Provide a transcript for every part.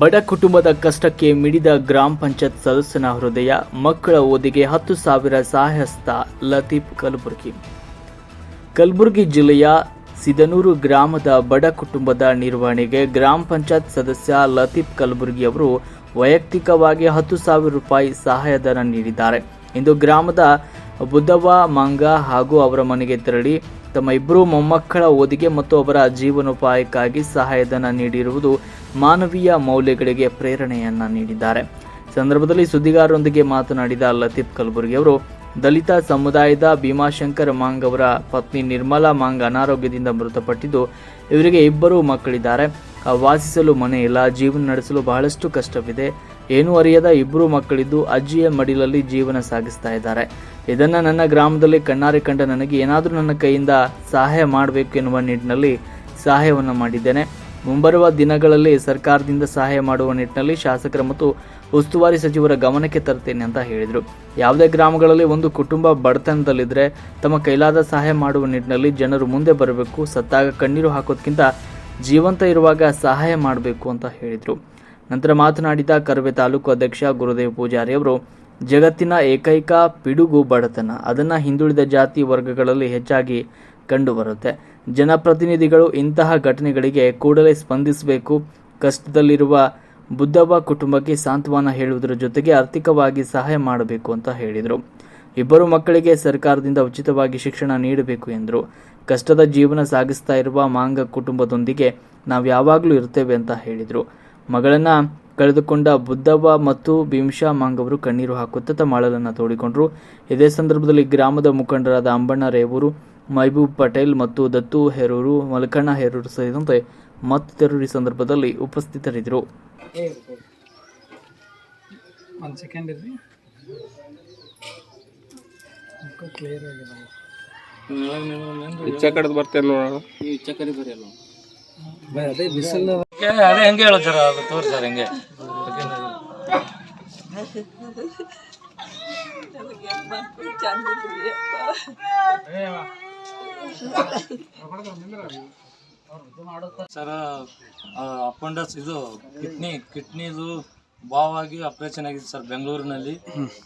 ಬಡ ಕುಟುಂಬದ ಕಷ್ಟಕ್ಕೆ ಮಿಡಿದ ಗ್ರಾಮ ಪಂಚಾಯತ್ ಸದಸ್ಯನ ಹೃದಯ, ಮಕ್ಕಳ ಓದಿಗೆ ಹತ್ತು ಸಾವಿರ ಸಹಾಯಸ್ತ ಲತೀಫ್ ಕಲಬುರ್ಗಿ. ಕಲಬುರಗಿ ಜಿಲ್ಲೆಯ ಸಿದನೂರು ಗ್ರಾಮದ ಬಡ ಕುಟುಂಬದ ನಿರ್ವಹಣೆಗೆ ಗ್ರಾಮ ಪಂಚಾಯತ್ ಸದಸ್ಯ ಲತೀಫ್ ಕಲಬುರ್ಗಿ ಅವರು ವೈಯಕ್ತಿಕವಾಗಿ ಹತ್ತು ಸಾವಿರ ರೂಪಾಯಿ ಸಹಾಯಧನ ನೀಡಿದ್ದಾರೆ. ಇಂದು ಗ್ರಾಮದ ಬುದ್ಧವ ಮಂಗ ಹಾಗೂ ಅವರ ಮನೆಗೆ ತೆರಳಿ ತಮ್ಮ ಇಬ್ಬರು ಮೊಮ್ಮಕ್ಕಳ ಓದಿಗೆ ಮತ್ತು ಅವರ ಜೀವನೋಪಾಯಕ್ಕಾಗಿ ಸಹಾಯಧನ ನೀಡಿರುವುದು ಮಾನವೀಯ ಮೌಲ್ಯಗಳಿಗೆ ಪ್ರೇರಣೆಯನ್ನ ನೀಡಿದ್ದಾರೆ. ಸಂದರ್ಭದಲ್ಲಿ ಸುದ್ದಿಗಾರರೊಂದಿಗೆ ಮಾತನಾಡಿದ ಲತೀಫ್ ಕಲಬುರ್ಗಿ ಅವರು, ದಲಿತ ಸಮುದಾಯದ ಭೀಮಾಶಂಕರ್ ಮಾಂಗ್ ಅವರ ಪತ್ನಿ ನಿರ್ಮಲಾ ಮಾಂಗ್ ಅನಾರೋಗ್ಯದಿಂದ ಮೃತಪಟ್ಟಿದ್ದು, ಇವರಿಗೆ ಇಬ್ಬರು ಮಕ್ಕಳಿದ್ದಾರೆ. ವಾಸಿಸಲು ಮನೆ ಇಲ್ಲ, ಜೀವನ ನಡೆಸಲು ಬಹಳಷ್ಟು ಕಷ್ಟವಿದೆ. ಏನೂ ಅರಿಯದ ಇಬ್ಬರು ಮಕ್ಕಳಿದ್ದು ಅಜ್ಜಿಯ ಮಡಿಲಲ್ಲಿ ಜೀವನ ಸಾಗಿಸ್ತಾ ಇದ್ದಾರೆ. ಇದನ್ನು ನನ್ನ ಗ್ರಾಮದಲ್ಲಿ ಕಣ್ಣಾರೆ ಕಂಡ ನನಗೆ ಏನಾದರೂ ನನ್ನ ಕೈಯಿಂದ ಸಹಾಯ ಮಾಡಬೇಕು ಎನ್ನುವ ನಿಟ್ಟಿನಲ್ಲಿ ಸಹಾಯವನ್ನು ಮಾಡಿದ್ದೇನೆ. ಮುಂಬರುವ ದಿನಗಳಲ್ಲಿ ಸರ್ಕಾರದಿಂದ ಸಹಾಯ ಮಾಡುವ ನಿಟ್ಟಿನಲ್ಲಿ ಶಾಸಕರ ಮತ್ತು ಉಸ್ತುವಾರಿ ಸಚಿವರ ಗಮನಕ್ಕೆ ತರ್ತೇನೆ ಅಂತ ಹೇಳಿದರು. ಯಾವುದೇ ಗ್ರಾಮಗಳಲ್ಲಿ ಒಂದು ಕುಟುಂಬ ಬಡತನದಲ್ಲಿದ್ದರೆ ತಮ್ಮ ಕೈಲಾದ ಸಹಾಯ ಮಾಡುವ ನಿಟ್ಟಿನಲ್ಲಿ ಜನರು ಮುಂದೆ ಬರಬೇಕು, ಸತ್ತಾಗ ಕಣ್ಣೀರು ಹಾಕೋದ್ಕಿಂತ ಜೀವಂತ ಇರುವಾಗ ಸಹಾಯ ಮಾಡಬೇಕು ಅಂತ ಹೇಳಿದರು. ನಂತರ ಮಾತನಾಡಿದ ಕರವೇ ತಾಲೂಕು ಅಧ್ಯಕ್ಷ ಗುರುದೇವ್ ಪೂಜಾರಿ ಅವರು, ಜಗತ್ತಿನ ಏಕೈಕ ಪಿಡುಗು ಬಡತನ, ಅದನ್ನು ಹಿಂದುಳಿದ ಜಾತಿ ವರ್ಗಗಳಲ್ಲಿ ಹೆಚ್ಚಾಗಿ ಕಂಡುಬರುತ್ತೆ. ಜನಪ್ರತಿನಿಧಿಗಳು ಇಂತಹ ಘಟನೆಗಳಿಗೆ ಕೂಡಲೇ ಸ್ಪಂದಿಸಬೇಕು. ಕಷ್ಟದಲ್ಲಿರುವ ಬುದ್ಧವ್ವ ಕುಟುಂಬಕ್ಕೆ ಸಾಂತ್ವನ ಹೇಳುವುದರ ಜೊತೆಗೆ ಆರ್ಥಿಕವಾಗಿ ಸಹಾಯ ಮಾಡಬೇಕು ಅಂತ ಹೇಳಿದರು. ಇಬ್ಬರು ಮಕ್ಕಳಿಗೆ ಸರ್ಕಾರದಿಂದ ಉಚಿತವಾಗಿ ಶಿಕ್ಷಣ ನೀಡಬೇಕು ಎಂದರು. ಕಷ್ಟದ ಜೀವನ ಸಾಗಿಸ್ತಾ ಇರುವ ಮಾಂಗ ಕುಟುಂಬದೊಂದಿಗೆ ನಾವು ಯಾವಾಗಲೂ ಇರ್ತೇವೆ ಅಂತ ಹೇಳಿದರು. ಮಗಳನ್ನ ಕಳೆದುಕೊಂಡ ಬುದ್ಧವ್ವ ಮತ್ತು ಭೀಮಶಾ ಮಾಂಗ್ ಅವರು ಕಣ್ಣೀರು ಹಾಕುತ್ತಾ ತಮ್ಮ ಅಳಲನ್ನು ತೋಡಿಕೊಂಡರು. ಇದೇ ಸಂದರ್ಭದಲ್ಲಿ ಗ್ರಾಮದ ಮುಖಂಡರಾದ ಅಂಬಣ್ಣ ರೇವೂರು, ಮೈಬೂಬ್ ಪಟೇಲ್ ಮತ್ತು ದತ್ತು ಹೆರೂರು, ಮಲಕಣ್ಣ ಹೆರೂರು ಸೇರಿದಂತೆ ಮತ್ತಿತರರು ಈ ಸಂದರ್ಭದಲ್ಲಿ ಉಪಸ್ಥಿತರಿದ್ದರು. ಕ್ಲಿಯರ್ ಆಗಿದೆ ಇಚ್ಛೆ ಕಡೆದು ಬರ್ತೇನೆ ನೋಡೋಣ ಅದೇ ಬಿಸಿಲು ಅದೇ ಹೆಂಗೆ ಹೇಳು ಸರ್ ಅದು ತೋರಿ ಸರ್ ಹೆಂಗೆ. ಸರ್ ಅಪಂಡಸ್ ಇದು ಕಿಡ್ನಿ ಕಿಡ್ನಿದು ಬಾವಾಗಿ ಆಪರೇಷನ್ ಆಗಿದೆ ಸರ್ ಬೆಂಗಳೂರಿನಲ್ಲಿ.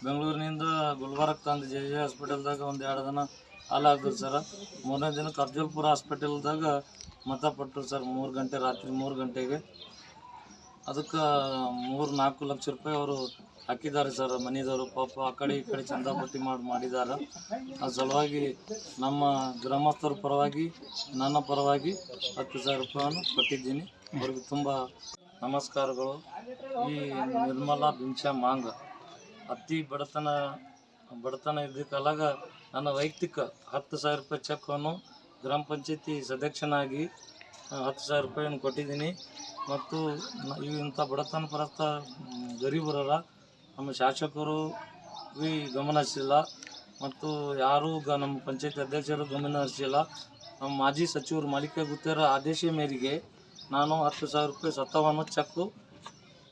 ಬೆಂಗಳೂರಿನಿಂದ ಗುಲ್ಬರ್ಗ ತಂದು ಜೆ ಜೆ ಹಾಸ್ಪಿಟಲ್ದಾಗ ಒಂದು ಎರಡು ದಿನ ಹಾಲಾಗ್ತದೆ ಸರ್. ಮೂರನೇ ದಿನ ಕರ್ಜಲ್ಪುರ ಹಾಸ್ಪಿಟಲ್ದಾಗ ಮತಪಟ್ಟರು ಸರ್ ಮೂರು ಗಂಟೆ, ರಾತ್ರಿ ಮೂರು ಗಂಟೆಗೆ. ಅದಕ್ಕೆ ಮೂರು ನಾಲ್ಕು ಲಕ್ಷ ರೂಪಾಯಿ ಅವರು ಹಾಕಿದ್ದಾರೆ ಸರ್. ಮನೆಯವರು ಪಾಪ ಆ ಕಡೆ ಈ ಕಡೆ ಚಂದಾಪಟ್ಟಿ ಮಾಡಿ ಮಾಡಿದ್ದಾರೆ ಆ ಸಲುವಾಗಿ ನಮ್ಮ ಗ್ರಾಮಸ್ಥರ ಪರವಾಗಿ, ನನ್ನ ಪರವಾಗಿ ಹತ್ತು ಸಾವಿರ ರೂಪಾಯಿಯನ್ನು ಕೊಟ್ಟಿದ್ದೀನಿ. ಅವ್ರಿಗೆ ತುಂಬ ನಮಸ್ಕಾರಗಳು. ಈ ನಿರ್ಮಲಾ ಬಿಂಚ ಮಾಂಗ್. ಅತಿ ಬಡತನ ಬಡತನ ಇದ್ದ ಕಾಲಾಗ ನನ್ನ ವೈಯಕ್ತಿಕ ಹತ್ತು ಸಾವಿರ ರೂಪಾಯಿ ಚೆಕ್ಕನ್ನು ಗ್ರಾಮ ಪಂಚಾಯತಿ ಸದಸ್ಯನಾಗಿ ಹತ್ತು ಸಾವಿರ ರೂಪಾಯಿಯನ್ನು ಕೊಟ್ಟಿದ್ದೀನಿ. ಮತ್ತು ಇಂಥ ಬಡತನ ಪರಸ್ಥ ಗರೀಬರಲ್ಲ, ನಮ್ಮ ಶಾಸಕರು ಈ ಗಮನ ಹರಿಸಿಲ್ಲ ಮತ್ತು ಯಾರೂ ಗ, ನಮ್ಮ ಪಂಚಾಯತ್ ಅಧ್ಯಕ್ಷರು ಗಮನ ಹರಿಸಿಲ್ಲ ನಮ್ಮ ಮಾಜಿ ಸಚಿವರು ಮಾಲಿಕ ಗುತ್ತೇರ ಆದೇಶ ಮೇರೆಗೆ ನಾನು ಹತ್ತು ಸಾವಿರ ರೂಪಾಯಿ ಸತ್ತವನ್ನು ಚೆಕ್ಕು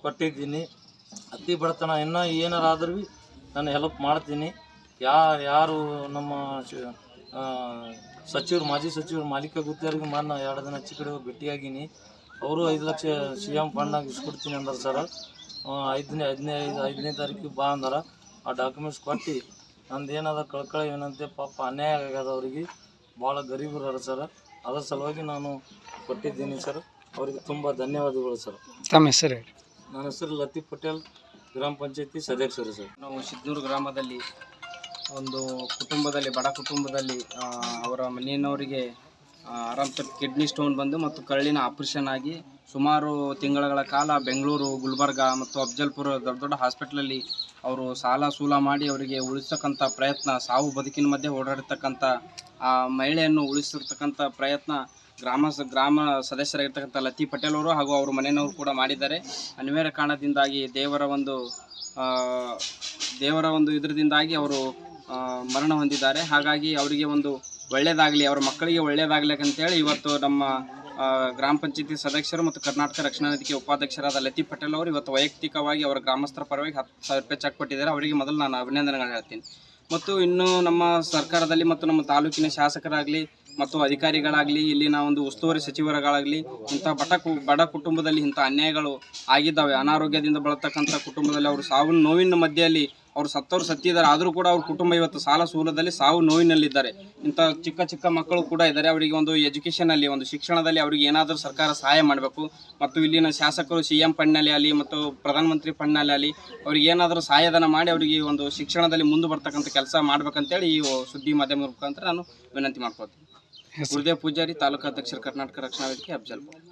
ಕೊಟ್ಟಿದ್ದೀನಿ. ಅತಿ ಬಡತನ, ಇನ್ನೂ ಏನಾರು ಆದ್ರೂ ನಾನು ಹೆಲ್ಪ್ ಮಾಡ್ತೀನಿ. ಯಾ, ಯಾರು ನಮ್ಮ ಸಚಿವರು, ಮಾಜಿ ಸಚಿವರು, ಮಾಲೀಕ ಗುತ್ತಿಯವ್ರಿಗೆ ಮಾನ ಎರಡು ದಿನ ಹೆಚ್ಚು ಕಡೆ ಹೋಗಿ ಭೇಟಿಯಾಗೀನಿ. ಅವರು ಐದು ಲಕ್ಷ ಸಿ ಎಂ ಫಂಡ್ನಾಗ ಇಸ್ಕೊಡ್ತೀನಿ ಅಂದ್ರೆ ಸರ್. ಐದನೇ ಐದನೇ ಐದು ಐದನೇ ತಾರೀಕಿಗೆ ಬಾ ಅಂದಾರ. ಆ ಡಾಕ್ಯುಮೆಂಟ್ಸ್ ಕೊಟ್ಟು ನಂದು ಏನಾದ ಕಳ್ಕಳ ಏನಂತೆ ಪಾಪ ಅನ್ಯಾಯ ಆಗ್ಯದ ಅವರಿಗೆ. ಭಾಳ ಗರೀಬರು ಸರ್. ಅದರ ಸಲುವಾಗಿ ನಾನು ಕೊಟ್ಟಿದ್ದೀನಿ ಸರ್. ಅವರಿಗೆ ತುಂಬ ಧನ್ಯವಾದಗಳು ಸರ್. ತಮ್ಮ ಹೆಸರು ಹೇಳಿ. ನನ್ನ ಹೆಸರು ಲತೀಫ್ ಪಟೇಲ್ ಗ್ರಾಮ ಪಂಚಾಯತಿ ಸದಸ್ಯರು ಸರ್. ನಾವು ಸಿದ್ನೂರು ಗ್ರಾಮದಲ್ಲಿ ಒಂದು ಕುಟುಂಬದಲ್ಲಿ ಬಡ ಕುಟುಂಬದಲ್ಲಿ ಅವರ ಮನೆಯವರಿಗೆ ಆರಾಮ್ ಕಿಡ್ನಿ ಸ್ಟೋನ್ ಬಂದು ಮತ್ತು ಕರಳಿನ ಆಪರೇಷನ್ ಆಗಿ ಸುಮಾರು ತಿಂಗಳ ಕಾಲ ಬೆಂಗಳೂರು ಗುಲ್ಬರ್ಗ ಮತ್ತು ಅಫ್ಜಲ್ಪುರ ದೊಡ್ಡ ದೊಡ್ಡ ಹಾಸ್ಪಿಟ್ಲಲ್ಲಿ ಅವರು ಸಾಲ ಸೂಲ ಮಾಡಿ ಅವರಿಗೆ ಉಳಿಸ್ತಕ್ಕಂಥ ಪ್ರಯತ್ನ ಸಾವು ಬದುಕಿನ ಮಧ್ಯೆ ಓಡಾಡಿರ್ತಕ್ಕಂಥ ಆ ಮಹಿಳೆಯನ್ನು ಉಳಿಸಿರ್ತಕ್ಕಂಥ ಪ್ರಯತ್ನ ಗ್ರಾಮ ಗ್ರಾಮ ಸದಸ್ಯರಾಗಿರ್ತಕ್ಕಂಥ ಲತಿ ಪಟೇಲ್ ಅವರು ಹಾಗೂ ಅವ್ರ ಮನೆಯವರು ಕೂಡ ಮಾಡಿದ್ದಾರೆ. ಅನಿವಾರ್ಯ ಕಾರಣದಿಂದಾಗಿ ದೇವರ ಒಂದು ದೇವರ ಒಂದು ಇದರದಿಂದಾಗಿ ಅವರು ಮರಣ ಹೊಂದಿದ್ದಾರೆ. ಹಾಗಾಗಿ ಅವರಿಗೆ ಒಂದು ಒಳ್ಳೆಯದಾಗಲಿ ಅವರ ಮಕ್ಕಳಿಗೆ ಒಳ್ಳೆಯದಾಗಲಿ ಅಂತೇಳಿ ಇವತ್ತು ನಮ್ಮ ಗ್ರಾಮ ಪಂಚಾಯತಿ ಸದಸ್ಯರು ಮತ್ತು ಕರ್ನಾಟಕ ರಕ್ಷಣಾ ವೇದಿಕೆ ಉಪಾಧ್ಯಕ್ಷರಾದ ಲತಿ ಪಟೇಲ್ ಅವರು ಇವತ್ತು ವೈಯಕ್ತಿಕವಾಗಿ ಅವರ ಗ್ರಾಮಸ್ಥರ ಪರವಾಗಿ ಹತ್ತು ಸಾವಿರ ರೂಪಾಯಿ ಚೆಕ್ ಕೊಟ್ಟಿದ್ದಾರೆ. ಅವರಿಗೆ ಮೊದಲು ನಾನು ಅಭಿನಂದನೆಗಳು ಹೇಳ್ತೀನಿ. ಮತ್ತು ಇನ್ನು ನಮ್ಮ ಸರ್ಕಾರದಲ್ಲಿ ಮತ್ತು ನಮ್ಮ ತಾಲೂಕಿನ ಶಾಸಕರಾಗಲಿ ಮತ್ತು ಅಧಿಕಾರಿಗಳಾಗಲಿ ಇಲ್ಲಿನ ಒಂದು ಉಸ್ತುವಾರಿ ಸಚಿವರುಗಳಾಗಲಿ, ಇಂಥ ಬಟ ಬಡ ಕುಟುಂಬದಲ್ಲಿ ಇಂಥ ಅನ್ಯಾಯಗಳು ಆಗಿದ್ದಾವೆ. ಅನಾರೋಗ್ಯದಿಂದ ಬಳತಕ್ಕಂಥ ಕುಟುಂಬದಲ್ಲಿ ಅವರು ಸಾವು ನೋವಿನ ಮಧ್ಯೆಯಲ್ಲಿ ಅವರು ಸತ್ತವರು ಸತ್ತಿದ್ದಾರೆ. ಆದರೂ ಕೂಡ ಅವ್ರ ಕುಟುಂಬ ಇವತ್ತು ಸಾಲ ಸೂಲದಲ್ಲಿ ಸಾವು ನೋವಿನಲ್ಲಿದ್ದಾರೆ. ಇಂಥ ಚಿಕ್ಕ ಚಿಕ್ಕ ಮಕ್ಕಳು ಕೂಡ ಇದ್ದಾರೆ. ಅವರಿಗೆ ಒಂದು ಎಜುಕೇಷನಲ್ಲಿ ಒಂದು ಶಿಕ್ಷಣದಲ್ಲಿ ಅವರಿಗೆ ಏನಾದರೂ ಸರ್ಕಾರ ಸಹಾಯ ಮಾಡಬೇಕು. ಮತ್ತು ಇಲ್ಲಿನ ಶಾಸಕರು ಸಿ ಎಂ ಫಂಡ್ನಲ್ಲಿ ಆಗಲಿ ಮತ್ತು ಪ್ರಧಾನಮಂತ್ರಿ ಫಂಡ್ನಲ್ಲಿ ಆಗಲಿ, ಅವ್ರಿಗೆ ಏನಾದರೂ ಸಹಾಯಧನ ಮಾಡಿ ಅವರಿಗೆ ಒಂದು ಶಿಕ್ಷಣದಲ್ಲಿ ಮುಂದೆ ಬರ್ತಕ್ಕಂಥ ಕೆಲಸ ಮಾಡಬೇಕಂತೇಳಿ ಈ ಸುದ್ದಿ ಮಾಧ್ಯಮದ ಮುಖಾಂತರ ನಾನು ವಿನಂತಿ ಮಾಡ್ಕೊತೀನಿ ಗುರುದೇವ್ ಪೂಜಾರಿ ತಾಲೂಕು ಅಧ್ಯಕ್ಷರು ಕರ್ನಾಟಕ ರಕ್ಷಣಾ ವೇದಿಕೆ ಅಫ್ಜಲ್ಪುರ.